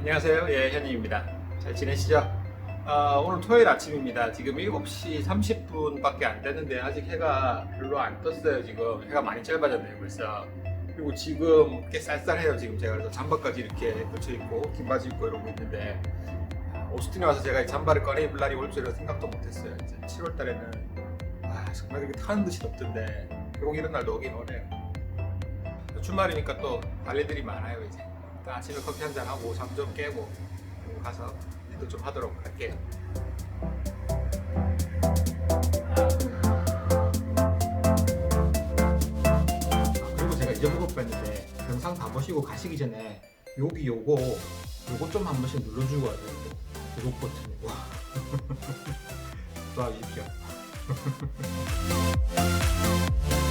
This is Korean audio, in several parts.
안녕하세요. 예, 현님입니다. 잘 지내시죠? 아, 오늘 토요일 아침입니다. 지금 7시 30분밖에 안 됐는데 아직 해가 별로 안 떴어요. 지금 해가 많이 짧아졌네요. 벌써. 그리고 지금 꽤 쌀쌀해요. 지금 제가 그래서 잠바까지 이렇게 걸쳐 입고 긴 바지 입고 이러고 있는데 아, 오스틴에 와서 제가 이 잠바를 꺼내 입을 날이 올 줄은 생각도 못했어요. 이제 7월 달에는 아, 정말 그렇게 타는 듯이 덥던데 결국 이런 날도 오긴 오네요. 주말이니까 또할 일들이 많아요 이제. 일단 아침에 커피 한 잔 하고 잠 좀 깨고 가서 일도 좀 하도록 할게요. 아, 그리고 제가 잊어먹을 뻔했는데 영상 다 보시고 가시기 전에 여기 요거 요거 좀 한 번씩 눌러주고 가세요. 구독 버튼. 와. 도와주십시오.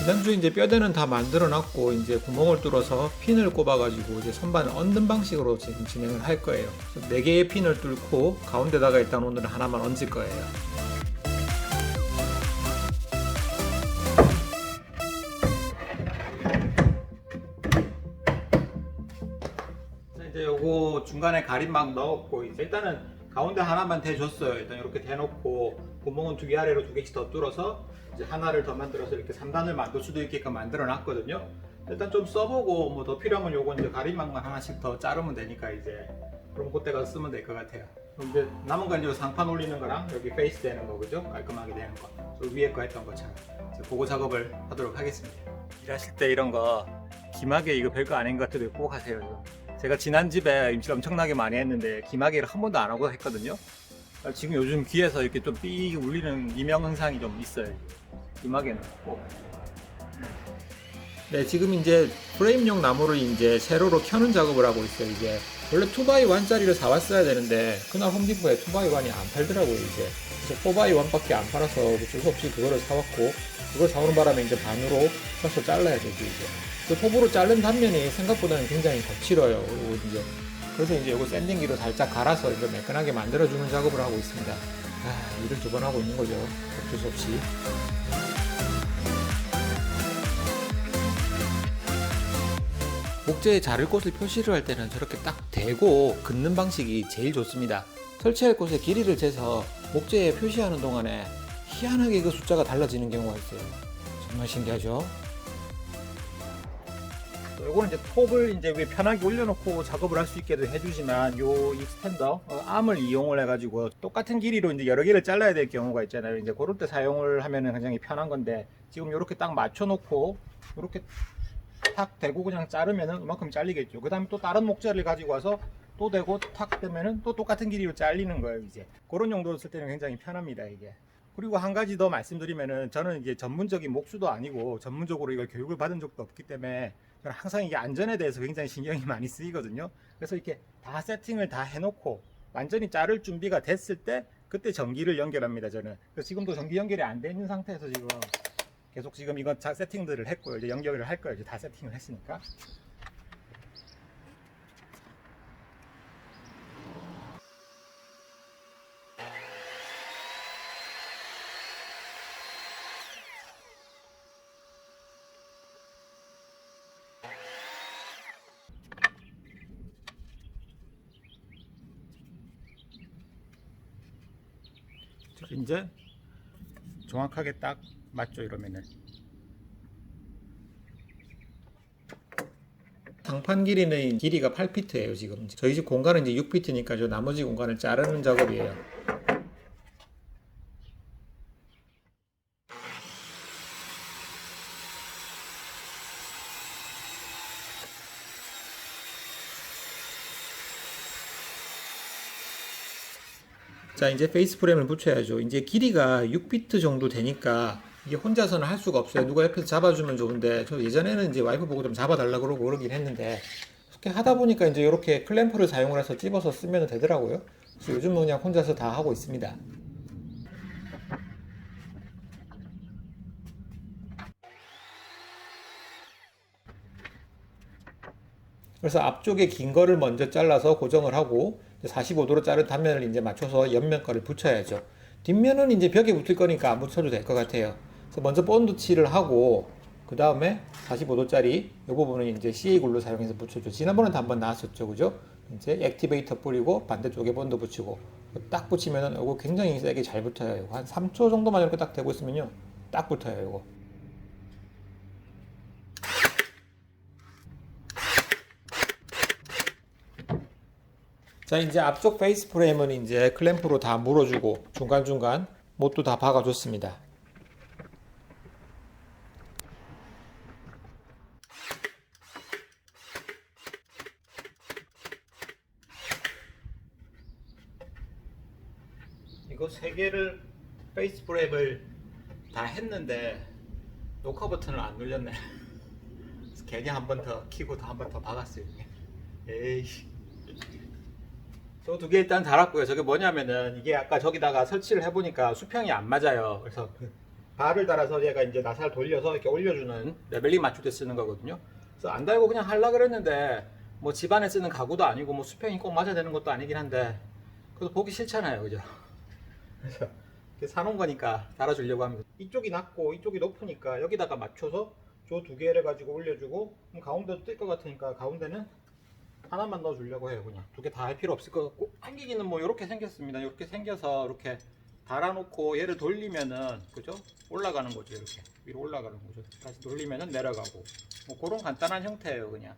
지난주 이제 뼈대는 다 만들어 놨고 이제 구멍을 뚫어서 핀을 꼽아 가지고 이제 선반을 얹는 방식으로 지금 진행을 할 거예요. 그래서 네 개의 핀을 뚫고 가운데다가 일단 오늘은 하나만 얹을 거예요. 자, 이제 요거 중간에 가림막 넣었고 이제 일단은 가운데 하나만 대줬어요. 일단 이렇게 대놓고 구멍은 두 개 아래로 두 개씩 더 뚫어서 이제 하나를 더 만들어서 이렇게 3단을 만들 수도 있게끔 만들어 놨거든요. 일단 좀 써보고 뭐 더 필요하면 요거 이제 가림막만 하나씩 더 자르면 되니까 이제 그럼 그때 가서 쓰면 될 것 같아요. 그럼 이제 남은 건 이제 상판 올리는 거랑 여기 페이스 되는 거 그죠? 깔끔하게 되는 거. 저 위에 거 했던 것처럼 이제 그거 작업을 하도록 하겠습니다. 일하실 때 이런 거 기막에 이거 별거 아닌 것 같아도 꼭 하세요. 제가 지난 집에 임실 엄청나게 많이 했는데 기막이를 한 번도 안 하고 했거든요. 아, 지금 요즘 귀에서 이렇게 좀 삐 울리는 이명 현상이 좀 있어요. 기막에는 꼭. 네, 지금 이제 프레임용 나무를 이제 세로로 켜는 작업을 하고 있어요. 이게 원래 2x1짜리를 사왔어야 되는데 그날 홈디포에 2x1이 안 팔더라고요. 이제 그래서 4x1밖에 안 팔아서 어쩔 수 없이 그거를 사왔고 그걸 사오는 바람에 이제 반으로 펴서 잘라야 되죠. 이제 그 톱으로 자른 단면이 생각보다는 굉장히 거칠어요. 그리고 이제 그래서 이제 이거 샌딩기로 살짝 갈아서 이거 매끈하게 만들어주는 작업을 하고 있습니다. 아, 일을 두 번 하고 있는 거죠. 어쩔 수 없이. 목재에 자를 곳을 표시를 할 때는 저렇게 딱 대고 긋는 방식이 제일 좋습니다. 설치할 곳의 길이를 재서 목재에 표시하는 동안에 희한하게 그 숫자가 달라지는 경우가 있어요. 정말 신기하죠? 요거는 이제 톱을 이제 위에 편하게 올려놓고 작업을 할 수 있게도 해주지만 요 익스텐더 어, 암을 이용을 해가지고 똑같은 길이로 이제 여러 개를 잘라야 될 경우가 있잖아요. 이제 그럴 때 사용을 하면은 굉장히 편한 건데 지금 이렇게 딱 맞춰놓고 이렇게 탁 대고 그냥 자르면은 그만큼 잘리겠죠. 그 다음에 또 다른 목재를 가지고 와서 또 대고 탁 대면은 또 똑같은 길이로 잘리는 거예요. 이제 그런 용도로 쓸 때는 굉장히 편합니다. 이게. 그리고 한 가지 더 말씀드리면은 저는 이제 전문적인 목수도 아니고 전문적으로 이걸 교육을 받은 적도 없기 때문에 항상 이게 안전에 대해서 굉장히 신경이 많이 쓰이거든요. 그래서 이렇게 다 세팅을 다 해놓고 완전히 자를 준비가 됐을 때 그때 전기를 연결합니다. 저는. 지금도 전기 연결이 안돼 있는 상태에서 지금 계속 지금 이건 자 세팅들을 했고요. 이제 연결을 할 거예요. 이제 다 세팅을 했으니까. 이제 정확하게 딱 맞죠 이러면은. 장판 길이는 길이가 8피트예요 지금. 저희 집 공간은 이제 6피트니까 저 나머지 공간을 자르는 작업이에요 자 이제 페이스 프레임을 붙여야죠. 이제 길이가 6피트 정도 되니까 이게 혼자서는 할 수가 없어요. 누가 옆에서 잡아주면 좋은데 저 예전에는 이제 와이프 보고 좀 잡아달라 그러고 그러긴 했는데 이렇게 하다 보니까 이제 이렇게 클램프를 사용을 해서 찝어서 쓰면 되더라고요. 그래서 요즘은 그냥 혼자서 다 하고 있습니다. 그래서 앞쪽에 긴 거를 먼저 잘라서 고정을 하고 45도로 자른 단면을 이제 맞춰서 옆면 거를 붙여야죠. 뒷면은 이제 벽에 붙을 거니까 안 붙여도 될 것 같아요. 그래서 먼저 본드 칠을 하고 그 다음에 45도짜리 이 부분은 이제 CA 글루 사용해서 붙여줘. 지난번에도 한번 나왔었죠, 그죠? 이제 액티베이터 뿌리고 반대쪽에 본드 붙이고 딱 붙이면은 이거 굉장히 세게 잘 붙어요. 이거 한 3초 정도만 이렇게 딱 대고 있으면요, 딱 붙어요, 이거. 자 이제 앞쪽 페이스 프레임은 이제 클램프로 다 물어주고 중간중간 못도 다 박아줬습니다. 이거 세 개를 페이스 프레임을 다 했는데 녹화 버튼을 안 눌렸네. 괜히 한 번 더 키고 한번 더 박았어요. 에이씨. 저 두 개 일단 달았고요. 저게 뭐냐면은 이게 아까 저기다가 설치를 해보니까 수평이 안 맞아요. 그래서 그 발을 달아서 얘가 이제 나사를 돌려서 이렇게 올려주는 레벨링 때 쓰는 거거든요. 그래서 안 달고 그냥 하려 그랬는데 뭐 집안에 쓰는 가구도 아니고 뭐 수평이 꼭 맞아야 되는 것도 아니긴 한데 그래도 보기 싫잖아요, 그죠? 그래서 이렇게 사놓은 거니까 달아주려고 합니다. 이쪽이 낮고 이쪽이 높으니까 여기다가 맞춰서 저 두 개를 가지고 올려주고 가운데도 뜰 것 같으니까 가운데는 하나만 넣어주려고 해요 그냥. 두 개 다 할 필요 없을 것 같고. 한기기는 뭐 이렇게 생겼습니다. 이렇게 생겨서 이렇게 달아놓고 얘를 돌리면은 그죠? 올라가는 거죠 이렇게. 위로 올라가는 거죠. 다시 돌리면은 내려가고. 뭐 그런 간단한 형태예요 그냥.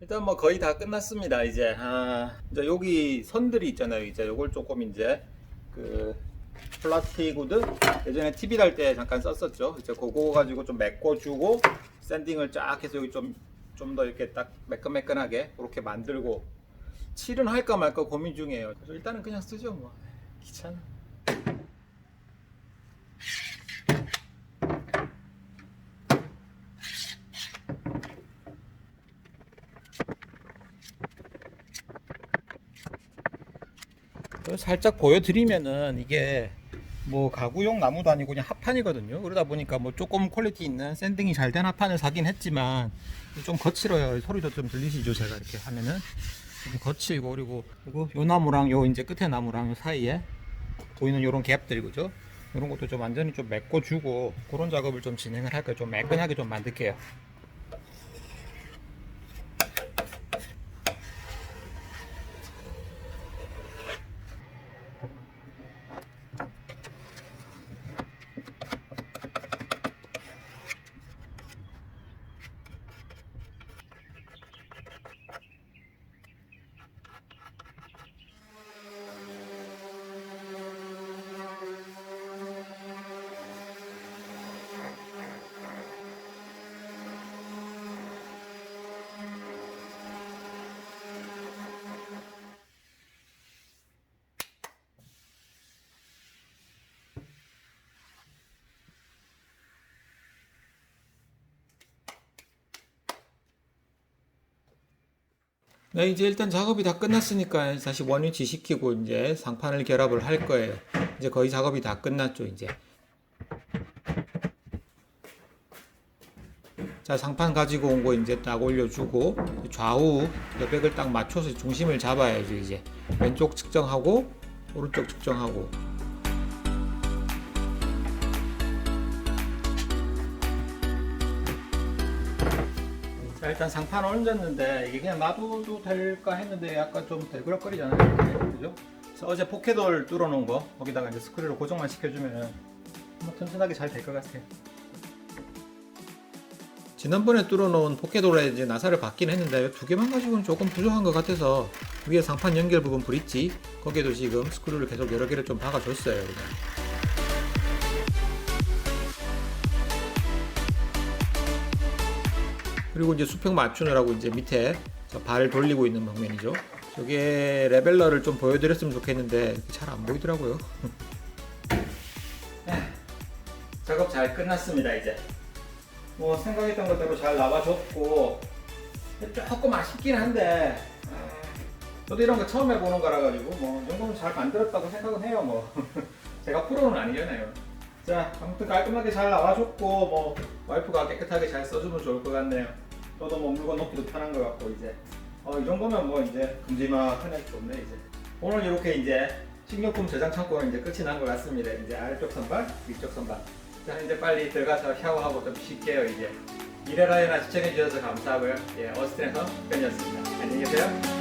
일단 뭐 거의 다 끝났습니다 이제. 아 이제 여기 선들이 있잖아요 이제. 요걸 조금 이제 그 플라스틱 우드 예전에 TV 달 때 잠깐 썼었죠. 이제 그거 가지고 좀 메꿔주고 샌딩을 쫙 해서 여기 좀 좀 더 이렇게 딱 매끈매끈하게 그렇게 만들고 칠은 할까 말까 고민 중이에요. 그래서 일단은 그냥 쓰죠 뭐 귀찮아. 살짝 보여드리면은 이게 뭐 가구용 나무도 아니고 그냥 합판이거든요. 그러다 보니까 뭐 조금 퀄리티 있는 샌딩이 잘 된 합판을 사긴 했지만 좀 거칠어요. 소리도 좀 들리시죠? 제가 이렇게 하면은 좀 거칠고 그리고 그리고 요 나무랑 요 이제 끝에 나무랑 요 사이에 보이는 요런 갭들 그죠? 이런 것도 좀 완전히 좀 메꿔 주고 그런 작업을 좀 진행을 할까요? 좀 매끈하게 좀 만들게요. 네, 이제 일단 작업이 다 끝났으니까 다시 원위치 시키고 이제 상판을 결합을 할 거예요. 이제 거의 작업이 다 끝났죠, 이제. 자, 상판 가지고 온 거 이제 딱 올려주고 좌우 여백을 딱 맞춰서 중심을 잡아야죠, 이제. 왼쪽 측정하고 오른쪽 측정하고 일단 상판 얹었는데 이게 그냥 놔둬도 될까 했는데 약간 좀 들그럭거리잖아요 이렇게, 그죠? 그래서 어제 포켓홀 뚫어놓은 거 거기다가 이제 스크류로 고정만 시켜주면은 뭐 튼튼하게 잘 될 것 같아요 지난번에 뚫어놓은 포켓홀에 이제 나사를 받긴 했는데 두 개만 가지고는 조금 부족한 것 같아서 위에 상판 연결 부분 브릿지 거기에도 지금 스크류를 계속 여러 개를 좀 박아줬어요 그냥. 그리고 이제 수평 맞추느라고 이제 밑에 저 발을 돌리고 있는 방면이죠. 저게 레벨러를 좀 보여드렸으면 좋겠는데 잘 안 보이더라고요. 작업 잘 끝났습니다 이제. 뭐 생각했던 것대로 잘 나와줬고 조금 아쉽긴 한데 아, 저도 이런 거 처음 해보는 거라 가지고 뭐이 정도는 잘 만들었다고 생각은 해요 뭐. 제가 프로는 아니잖아요. 자 아무튼 깔끔하게 잘 나와줬고 뭐 와이프가 깨끗하게 잘 써주면 좋을 것 같네요. 저도 뭐 물건 놓기도 편한 것 같고 이제 어, 이 정도면 뭐 이제 금지막하네 좋네 이제 오늘 이렇게 이제 식료품 저장 창고는 이제 끝이 난 것 같습니다. 이제 아래쪽 선반, 위쪽 선반. 자, 이제 빨리 들어가서 샤워하고 좀 쉴게요, 이제. 이래라이나 시청해주셔서 감사하고요. 예, 어스틴에서 팬이었습니다. 안녕히 계세요.